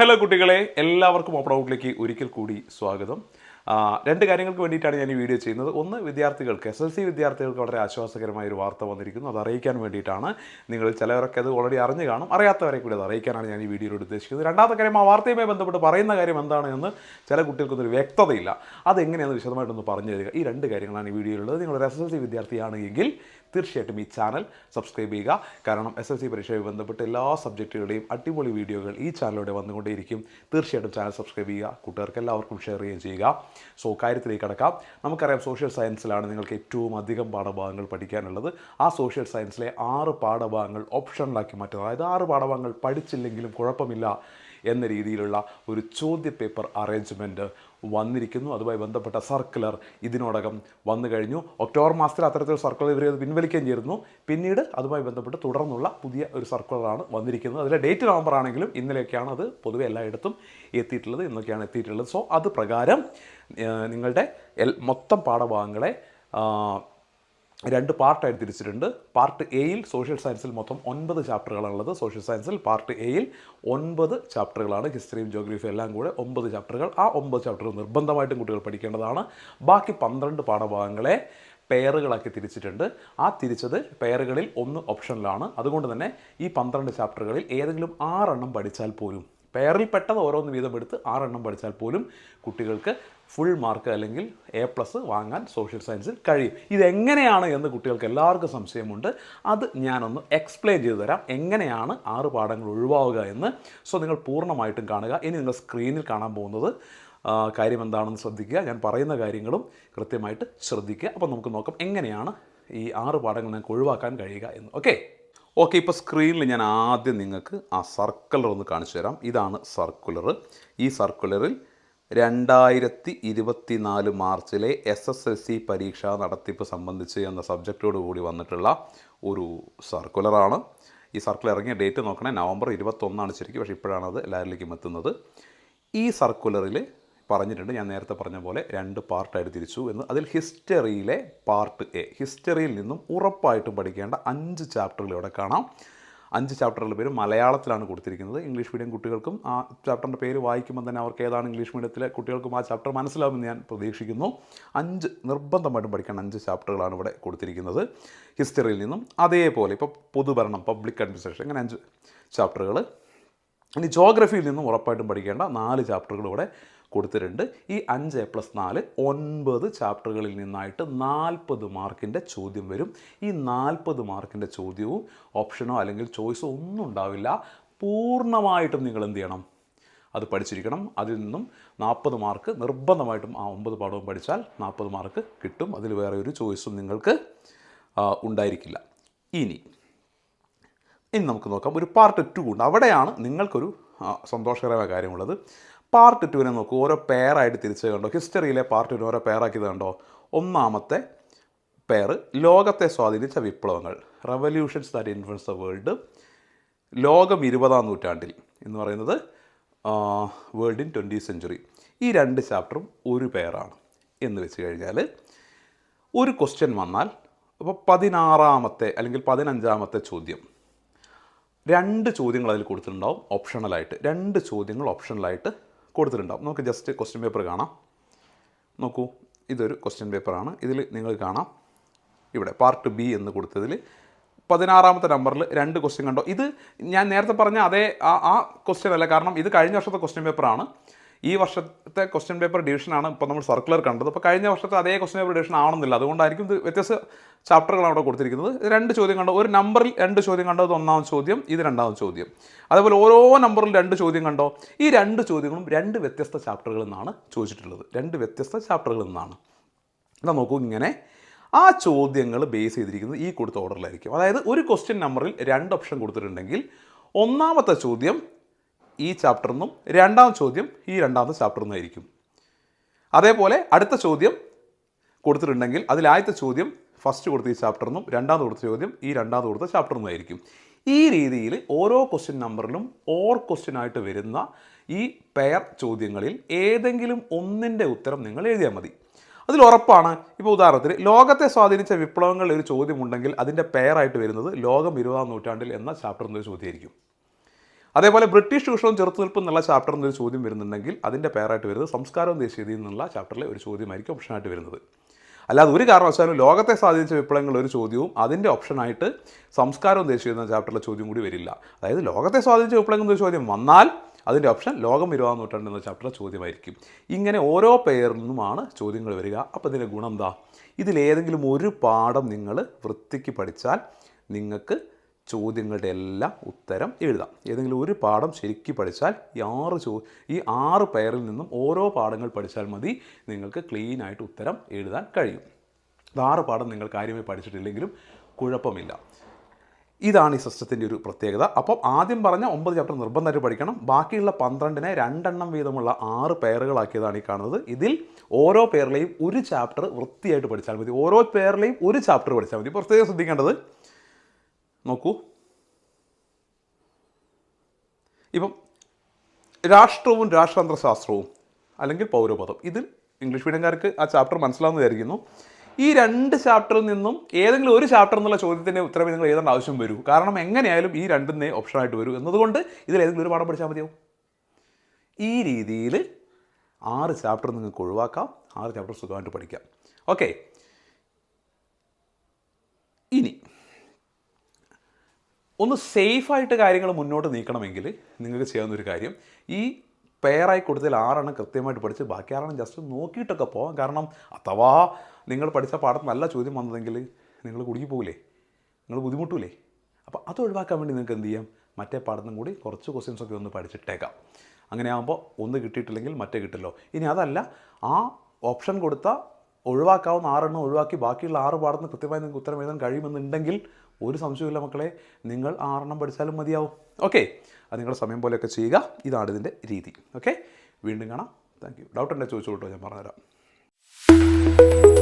Hello കുട്ടികളെ എല്ലാവർക്കും open ഔട്ടിലേക്ക് ഒരിക്കൽ കൂടി സ്വാഗതം. രണ്ട് കാര്യങ്ങൾക്ക് വേണ്ടിയിട്ടാണ് ഞാൻ ഈ വീഡിയോ ചെയ്യുന്നത്. ഒന്ന് വിദ്യാർത്ഥികൾക്ക് എസ് എൽ സി വിദ്യാർത്ഥികൾക്ക് വളരെ ആശ്വാസകരമായ ഒരു വാർത്ത വന്നിരിക്കുന്നു. അത് അറിയിക്കാൻ വേണ്ടിയിട്ടാണ് നിങ്ങൾ ചിലവരൊക്കെ അത് ഓൾറെഡി അറിഞ്ഞു കാണും. അറിയാത്തവരെ കൂടി അത് അറിയിക്കാനാണ് ഞാൻ ഈ വീഡിയോയിലൂടെ ഉദ്ദേശിക്കുന്നത്. രണ്ടാമത്തെ കാര്യം ആ വാർത്തയുമായി ബന്ധപ്പെട്ട് പറയുന്ന കാര്യം എന്താണ് എന്ന് ചില കുട്ടികൾക്കൊന്നും ഒരു വ്യക്തതയില്ല. അതെങ്ങനെയാണെന്ന് വിശദമായിട്ടൊന്ന് പറഞ്ഞു തരിക. ഈ രണ്ട് കാര്യങ്ങളാണ് ഈ വീഡിയോയിലുള്ളത് നിങ്ങൾ ഒരു എസ് എൽ സി വിദ്യാർത്ഥിയാണ് എങ്കിൽ തീർച്ചയായിട്ടും ഈ ചാനൽ സബ്സ്ക്രൈബ് ചെയ്യുക. കാരണം എസ് എൽ സി പരീക്ഷയുമായി ബന്ധപ്പെട്ട് എല്ലാ സബ്ജക്റ്റുകളുടെയും അടിപൊളി വീഡിയോകൾ ഈ ചാനലിലൂടെ വന്നുകൊണ്ടേയിരിക്കും. തീർച്ചയായിട്ടും ചാനൽ സബ്സ്ക്രൈബ് ചെയ്യുക. കൂട്ടുകാർക്ക് എല്ലാവർക്കും ഷെയർ ചെയ്യുകയും ചെയ്യുക. സോ കാര്യത്തിലേക്ക് കടക്കാം. നമുക്കറിയാം സോഷ്യൽ സയൻസിലാണ് നിങ്ങൾക്ക് ഏറ്റവും അധികം പാഠഭാഗങ്ങൾ പഠിക്കാനുള്ളത്. ആ സോഷ്യൽ സയൻസിലെ ആറ് പാഠഭാഗങ്ങൾ ഓപ്ഷനിലാക്കി മാറ്റുന്നത് അതായത് ആറ് പാഠഭാഗങ്ങൾ പഠിച്ചില്ലെങ്കിലും കുഴപ്പമില്ല എന്ന രീതിയിലുള്ള ഒരു ചോദ്യ പേപ്പർ അറേഞ്ച്മെന്റ് വന്നിരിക്കുന്നു. അതുമായി ബന്ധപ്പെട്ട സർക്കുലർ ഇതിനോടകം വന്നു കഴിഞ്ഞു. ഒക്ടോബർ മാസത്തിൽ അത്തരത്തിൽ സർക്കുലർ ഇവർ പിൻവലിക്കുകയും ചെയ്തിരുന്നു. പിന്നീട് അതുമായി ബന്ധപ്പെട്ട് തുടർന്നുള്ള പുതിയ ഒരു സർക്കുലറാണ് വന്നിരിക്കുന്നത്. അതിലെ ഡേറ്റ് നവംബർ ആണെങ്കിലും ഇന്നലെയൊക്കെയാണ് അത് പൊതുവെ എല്ലായിടത്തും എത്തിയിട്ടുള്ളത് ഇന്നൊക്കെയാണ് എത്തിയിട്ടുള്ളത്. സോ അത് പ്രകാരം നിങ്ങളുടെ മൊത്തം പാഠഭാഗങ്ങളെ രണ്ട് പാർട്ടായിട്ട് തിരിച്ചിട്ടുണ്ട്. പാർട്ട് എയിൽ സോഷ്യൽ സയൻസിൽ മൊത്തം ഒൻപത് ചാപ്റ്ററുകളാണുള്ളത്. സോഷ്യൽ സയൻസിൽ പാർട്ട് എയിൽ ഒൻപത് ചാപ്റ്ററുകളാണ്. ഹിസ്റ്ററിയും ജോഗ്രഫിയും എല്ലാം കൂടെ ഒമ്പത് ചാപ്റ്ററുകൾ. ആ ഒമ്പത് ചാപ്റ്ററുകൾ നിർബന്ധമായിട്ടും കുട്ടികൾ പഠിക്കേണ്ടതാണ്. ബാക്കി പന്ത്രണ്ട് പാഠഭാഗങ്ങളെ പെയറുകളാക്കി തിരിച്ചിട്ടുണ്ട്. ആ തിരിച്ചത് പെയറുകളിൽ ഒന്ന് ഓപ്ഷനിലാണ് അതുകൊണ്ട് തന്നെ ഈ പന്ത്രണ്ട് ചാപ്റ്ററുകളിൽ ഏതെങ്കിലും ആറെണ്ണം പഠിച്ചാൽ പോലും പെയറിൽ പെട്ടത് ഓരോന്ന് വീതം എടുത്ത് ആറെണ്ണം പഠിച്ചാൽ പോലും കുട്ടികൾക്ക് ഫുൾ മാർക്ക് അല്ലെങ്കിൽ എ പ്ലസ് വാങ്ങാൻ സോഷ്യൽ സയൻസിൽ കഴിയും. ഇതെങ്ങനെയാണ് എന്ന് കുട്ടികൾക്ക് എല്ലാവർക്കും സംശയമുണ്ട്. അത് ഞാനൊന്ന് എക്സ്പ്ലെയിൻ ചെയ്തു തരാം. എങ്ങനെയാണ് ആറ് പാഠങ്ങൾ ഒഴിവാവുക എന്ന്. സോ നിങ്ങൾ പൂർണമായിട്ടും കാണുക. ഇനി നിങ്ങൾ സ്ക്രീനിൽ കാണാൻ പോകുന്നത് കാര്യം എന്താണെന്ന് ശ്രദ്ധിക്കുക. ഞാൻ പറയുന്ന കാര്യങ്ങളും കൃത്യമായിട്ട് ശ്രദ്ധിക്കുക. അപ്പോൾ നമുക്ക് നോക്കാം എങ്ങനെയാണ് ഈ ആറ് പാഠങ്ങൾ നിങ്ങൾക്ക് ഒഴിവാക്കാൻ കഴിയുക എന്ന്. ഓക്കെ ഓക്കെ ഇപ്പോൾ സ്ക്രീനിൽ ഞാൻ ആദ്യം നിങ്ങൾക്ക് ആ സർക്കുലർ ഒന്ന് കാണിച്ചു തരാം. ഇതാണ് സർക്കുലർ. ഈ സർക്കുലറിൽ രണ്ടായിരത്തി ഇരുപത്തി നാല് മാർച്ചിലെ എസ് എസ് എൽ സി പരീക്ഷാ നടത്തിപ്പ് സംബന്ധിച്ച് എന്ന സബ്ജക്റ്റോട് കൂടി വന്നിട്ടുള്ള ഒരു സർക്കുലറാണ്. ഈ സർക്കുലർ ഇറങ്ങിയ ഡേറ്റ് നോക്കണേ നവംബർ ഇരുപത്തൊന്നാണ് ശരിക്കും പക്ഷേ ഇപ്പോഴാണ് അത് എല്ലാവരിലേക്കും എത്തുന്നത്. ഈ സർക്കുലറിൽ പറഞ്ഞിട്ടുണ്ട്. ഞാൻ നേരത്തെ പറഞ്ഞ പോലെ രണ്ട് പാർട്ടായിട്ട് തിരിച്ചു. എന്ന് അതിൽ ഹിസ്റ്ററിയിലെ പാർട്ട് എ ഹിസ്റ്ററിയിൽ നിന്നും ഉറപ്പായിട്ടും പഠിക്കേണ്ട അഞ്ച് ചാപ്റ്ററുകൾ ഇവിടെ കാണാം. അഞ്ച് ചാപ്റ്ററുകളുടെ പേര് മലയാളത്തിലാണ് കൊടുത്തിരിക്കുന്നത്. ഇംഗ്ലീഷ് മീഡിയം കുട്ടികൾക്കും ആ ചാപ്റ്ററിന്റെ പേര് വായിക്കുമ്പോൾ തന്നെ അവർക്ക് ഏതാണ് ഇംഗ്ലീഷ് മീഡിയത്തിലെ കുട്ടികൾക്കും ആ ചാപ്റ്റർ മനസ്സിലാവുമെന്ന് ഞാൻ പ്രതീക്ഷിക്കുന്നു. അഞ്ച് നിർബന്ധമായിട്ടും പഠിക്കേണ്ട അഞ്ച് ചാപ്റ്ററുകളാണ് ഇവിടെ കൊടുത്തിരിക്കുന്നത്. ഹിസ്റ്ററിയിൽ നിന്നും അതേപോലെ ഇപ്പോൾ പൊതുഭരണം പബ്ലിക് അഡ്മിനിസ്ട്രേഷൻ അങ്ങനെ അഞ്ച് ചാപ്റ്ററുകൾ ഇനി ജോഗ്രഫിയിൽ നിന്നും ഉറപ്പായിട്ടും പഠിക്കേണ്ട നാല് ചാപ്റ്ററുകൾ ഇവിടെ കൊടുത്തിട്ടുണ്ട്. ഈ അഞ്ച് എ പ്ലസ് നാല് ഒൻപത് ചാപ്റ്ററുകളിൽ നിന്നായിട്ട് നാൽപ്പത് മാർക്കിന്റെ ചോദ്യം വരും. ഈ നാൽപ്പത് മാർക്കിന്റെ ചോദ്യവും ഓപ്ഷനോ അല്ലെങ്കിൽ ചോയ്സോ ഒന്നും ഉണ്ടാവില്ല. പൂർണമായിട്ടും നിങ്ങൾ എന്ത് ചെയ്യണം? അത് പഠിച്ചിരിക്കണം. അതിൽ നിന്നും നാൽപ്പത് മാർക്ക് നിർബന്ധമായിട്ടും ആ ഒമ്പത് പാഠവും പഠിച്ചാൽ നാൽപ്പത് മാർക്ക് കിട്ടും. അതിൽ വേറെ ഒരു ചോയ്സും നിങ്ങൾക്ക് ഉണ്ടായിരിക്കില്ല. ഇനി ഇനി നമുക്ക് നോക്കാം. ഒരു പാർട്ട് ടു ഉണ്ട്. അവിടെയാണ് നിങ്ങൾക്കൊരു സന്തോഷകരമായ കാര്യമുള്ളത്. പാർട്ട് ടുവിനെ നോക്കൂ. ഓരോ പെയറായിട്ട് തിരിച്ച് കണ്ടോ? ഹിസ്റ്ററിയിലെ പാർട്ട് ടുവിനെ ഓരോ പെയറാക്കിയത് കണ്ടോ? ഒന്നാമത്തെ പെയർ ലോകത്തെ സ്വാധീനിച്ച വിപ്ലവങ്ങൾ. Revolutions that influence the world ലോകം ഇരുപതാം നൂറ്റാണ്ടിൽ എന്ന് പറയുന്നത് വേൾഡ് ഇൻ ട്വന്റി സെഞ്ചുറി ഈ രണ്ട് ചാപ്റ്ററും ഒരു പെയറാണ് എന്ന് വെച്ച് കഴിഞ്ഞാൽ ഒരു ക്വസ്റ്റ്യൻ വന്നാൽ അപ്പോൾ പതിനാറാമത്തെ അല്ലെങ്കിൽ പതിനഞ്ചാമത്തെ ചോദ്യം. രണ്ട് ചോദ്യങ്ങൾ അതിൽ കൊടുത്തിട്ടുണ്ടാവും. ഓപ്ഷണലായിട്ട് രണ്ട് ചോദ്യങ്ങൾ ഓപ്ഷണലായിട്ട് കൊടുത്തിട്ടുണ്ടാവും. നമുക്ക് ജസ്റ്റ് ക്വസ്റ്റ്യൻ പേപ്പർ കാണാം. നോക്കൂ ഇതൊരു ക്വസ്റ്റ്യൻ പേപ്പറാണ് ഇതിൽ നിങ്ങൾ കാണാം. ഇവിടെ പാർട്ട് ബി എന്ന് കൊടുത്തതിൽ പതിനാറാമത്തെ നമ്പറിൽ രണ്ട് ക്വസ്റ്റ്യൻ കണ്ടോ? ഇത് ഞാൻ നേരത്തെ പറഞ്ഞ അതേ ആ ആ ക്വസ്റ്റ്യൻ അല്ല. കാരണം ഇത് കഴിഞ്ഞ വർഷത്തെ ക്വസ്റ്റ്യൻ പേപ്പറാണ് ഈ വർഷത്തെ ക്വസ്റ്റ്യൻ പേപ്പർ ഡിവിഷനാണ് ഇപ്പോൾ നമ്മൾ സർക്കുലർ കണ്ടത്. അപ്പോൾ കഴിഞ്ഞ വർഷത്തെ അതേ ക്വസ്റ്റ്യൻ പേപ്പർ ഡിവിഷൻ ആവണമെന്നില്ല അതുകൊണ്ടായിരിക്കും ഇത് വ്യത്യസ്ത ചാപ്റ്ററുകളാണ് അവിടെ കൊടുത്തിരിക്കുന്നത്. രണ്ട് ചോദ്യം കണ്ടത്. ഒരു നമ്പറിൽ രണ്ട് ചോദ്യം കണ്ടത് ഒന്നാമത് ഒന്നാം ചോദ്യം ഇത് രണ്ടാമത് ചോദ്യം. അതേപോലെ ഓരോ നമ്പറിൽ രണ്ട് ചോദ്യം കണ്ടോ? ഈ രണ്ട് ചോദ്യങ്ങളും രണ്ട് വ്യത്യസ്ത ചാപ്റ്ററുകളിൽ നിന്നാണ് ചോദിച്ചിട്ടുള്ളത്. രണ്ട് വ്യത്യസ്ത ചാപ്റ്ററുകളിൽ നിന്നാണ്. എന്നാൽ നോക്കൂ ഇങ്ങനെ. ആ ചോദ്യങ്ങൾ ബേസ് ചെയ്തിരിക്കുന്നത് ഈ കൊടുത്ത ഓർഡറിലായിരിക്കും അതായത് ഒരു ക്വസ്റ്റ്യൻ നമ്പറിൽ രണ്ട് ഓപ്ഷൻ കൊടുത്തിട്ടുണ്ടെങ്കിൽ ഒന്നാമത്തെ ചോദ്യം ഈ ചാപ്റ്ററിൽ നിന്നും രണ്ടാം ചോദ്യം ഈ രണ്ടാമത്തെ ചാപ്റ്ററിൽ നിന്നായിരിക്കും അതേപോലെ അടുത്ത ചോദ്യം കൊടുത്തിട്ടുണ്ടെങ്കിൽ അതിൽ ആദ്യത്തെ ചോദ്യം ഫസ്റ്റ് കൊടുത്ത ഈ ചാപ്റ്ററിൽ നിന്നും രണ്ടാമത് കൊടുത്ത ചോദ്യം ഈ രണ്ടാമത് കൊടുത്ത ചാപ്റ്ററിൽ നിന്നായിരിക്കും ഈ രീതിയിൽ ഓരോ ക്വസ്റ്റ്യൻ നമ്പറിലും ഓർ ക്വസ്റ്റ്യൻ ആയിട്ട് വരുന്ന ഈ പെയർ ചോദ്യങ്ങളിൽ ഏതെങ്കിലും ഒന്നിന്റെ ഉത്തരം നിങ്ങൾ എഴുതിയാൽ മതി. അതിൽ ഉറപ്പാണ് ഇപ്പോൾ ഉദാഹരണത്തിന് ലോകത്തെ സ്വാധീനിച്ച വിപ്ലവങ്ങളിൽ ഒരു ചോദ്യമുണ്ടെങ്കിൽ അതിന്റെ പെയറായിട്ട് വരുന്നത് ലോകം ഇരുപതാം നൂറ്റാണ്ടിൽ എന്ന ചാപ്റ്ററിൽ നിന്നൊരു ചോദ്യമായിരിക്കും. അതേപോലെ ബ്രിട്ടീഷ് ചൂഷണവും ചെറുത്തുനിൽപ്പ് എന്നുള്ള ചാപ്റ്ററിൽ നിന്നൊരു ചോദ്യം വരുന്നുണ്ടെങ്കിൽ അതിന്റെ പേരായിട്ട് വരുന്നത് സംസ്കാരവും ദേശീയതയും എന്നുള്ള ചാപ്റ്ററിലെ ഒരു ചോദ്യമായിരിക്കും ഓപ്ഷനായിട്ട് വരുന്നത്. അല്ലാതെ ഒരു കാരണവശാലും ലോകത്തെ സ്വാധീനിച്ച വിപ്ലവങ്ങൾ ഒരു ചോദ്യവും അതിന്റെ ഓപ്ഷനായിട്ട് സംസ്കാരവും ദേശീയ എന്ന ചാപ്റ്ററിലെ ചോദ്യം കൂടി വരില്ല. അതായത് ലോകത്തെ സ്വാധീനിച്ച വിപ്ലവങ്ങൾ എന്നൊരു ചോദ്യം വന്നാൽ അതിന്റെ ഓപ്ഷൻ ലോകം ഇരുപതാം നൂറ്റാണ്ട് എന്ന ചാപ്റ്ററിലെ ചോദ്യമായിരിക്കും. ഇങ്ങനെ ഓരോ പേരിൽ നിന്നുമാണ് ചോദ്യങ്ങൾ വരിക. അപ്പോൾ ഇതിന്റെ ഗുണം എന്താ? ഇതിലേതെങ്കിലും ഒരു പാഠം നിങ്ങൾ വൃത്തിക്ക് പഠിച്ചാൽ നിങ്ങൾക്ക് ചോദ്യങ്ങളുടെ എല്ലാം ഉത്തരം എഴുതാം. ഏതെങ്കിലും ഒരു പാഠം ശരിക്കും പഠിച്ചാൽ ഈ ആറ് ചോ ഈ ആറ് പേരിൽ നിന്നും ഓരോ പാഠങ്ങൾ പഠിച്ചാൽ മതി. നിങ്ങൾക്ക് ക്ലീൻ ആയിട്ട് ഉത്തരം എഴുതാൻ കഴിയും. ആറ് പാഠം നിങ്ങൾ കാര്യമായി പഠിച്ചിട്ടില്ലെങ്കിലും കുഴപ്പമില്ല. ഇതാണ് ഈ സിസ്റ്റത്തിന്റെ ഒരു പ്രത്യേകത. അപ്പം ആദ്യം പറഞ്ഞ ഒമ്പത് ചാപ്റ്റർ നിർബന്ധമായിട്ട് പഠിക്കണം. ബാക്കിയുള്ള പന്ത്രണ്ടിനെ രണ്ടെണ്ണം വീതമുള്ള ആറ് പേരുകളാക്കിയതാണ് ഈ കാണുന്നത്. ഇതിൽ ഓരോ പേരിലെയും ഒരു ചാപ്റ്റർ വൃത്തിയായിട്ട് പഠിച്ചാൽ മതി. ഓരോ പേരിലെയും ഒരു ചാപ്റ്റർ പഠിച്ചാൽ മതി. പ്രത്യേകം ശ്രദ്ധിക്കേണ്ടത് നോക്കൂ. ഇപ്പം രാഷ്ട്രവും രാഷ്ട്രതന്ത്രശാസ്ത്രവും അല്ലെങ്കിൽ പൗരപദം ഇതിൽ ഇംഗ്ലീഷ് മീഡിയംകാർക്ക് ആ ചാപ്റ്റർ മനസ്സിലാവുന്ന വിചാരിക്കുന്നു. ഈ രണ്ട് ചാപ്റ്ററിൽ നിന്നും ഏതെങ്കിലും ഒരു ചാപ്റ്റർ എന്നുള്ള ചോദ്യത്തിന്റെ ഉത്തരവ് നിങ്ങൾ എഴുതേണ്ട ആവശ്യം വരൂ. കാരണം എങ്ങനെയായാലും ഈ രണ്ടിനെ ഓപ്ഷനായിട്ട് വരൂ. എന്നതുകൊണ്ട് ഇതിൽ ഏതെങ്കിലും ഒരു പാഠം പഠിച്ചാൽ മതിയാവും ഈ രീതിയിൽ ആറ് ചാപ്റ്റർ നിങ്ങൾക്ക് ഒഴിവാക്കാം. ആറ് ചാപ്റ്റർ സുഖമായിട്ട് പഠിക്കാം. ഓക്കെ ഇനി ഒന്ന് സേഫായിട്ട് കാര്യങ്ങൾ മുന്നോട്ട് നീക്കണമെങ്കിൽ നിങ്ങൾക്ക് ചെയ്യാവുന്ന ഒരു കാര്യം ഈ പെയറായി കൊടുത്തതിൽ ആറെണ്ണം കൃത്യമായിട്ട് പഠിച്ച് ബാക്കി ആറെണ്ണം ജസ്റ്റ് നോക്കിയിട്ടൊക്കെ പോകാം. കാരണം അഥവാ നിങ്ങൾ പഠിച്ച പാഠത്തിൽ നല്ല ചോദ്യം വന്നതെങ്കിൽ നിങ്ങൾ കുടുങ്ങി പോകില്ലേ നിങ്ങൾ ബുദ്ധിമുട്ടൂലേ? അപ്പോൾ അത് ഒഴിവാക്കാൻ വേണ്ടി നിങ്ങൾക്ക് എന്ത് ചെയ്യാം? മറ്റേ പാഠത്തും കൂടി കുറച്ച് ക്വസ്റ്റ്യൻസ് ഒക്കെ ഒന്ന് പഠിച്ചിട്ടേക്കാം. അങ്ങനെ ആകുമ്പോൾ ഒന്ന് കിട്ടിയിട്ടില്ലെങ്കിൽ മറ്റേ കിട്ടല്ലോ. ഇനി അതല്ല ആ ഓപ്ഷൻ കൊടുത്ത ഒഴിവാക്കാവുന്ന ആറെണ്ണം ഒഴിവാക്കി ബാക്കിയുള്ള ആറ് പാഠത്തിന് കൃത്യമായി നിങ്ങൾക്ക് ഉത്തരം എഴുതാൻ കഴിയുമെന്നുണ്ടെങ്കിൽ ഒരു സംശയമില്ല മക്കളെ. നിങ്ങൾ ആറെണ്ണം പഠിച്ചാലും മതിയാവും. ഓക്കെ അത് നിങ്ങളുടെ സമയം പോലെയൊക്കെ ചെയ്യുക. ഇതാണ് ഇതിന്റെ രീതി. ഓക്കെ വീണ്ടും കാണാം. താങ്ക് യു ഡൗട്ട് ഉണ്ടെങ്കിൽ ചോദിച്ചു കേട്ടോ. ഞാൻ പറഞ്ഞുതരാം.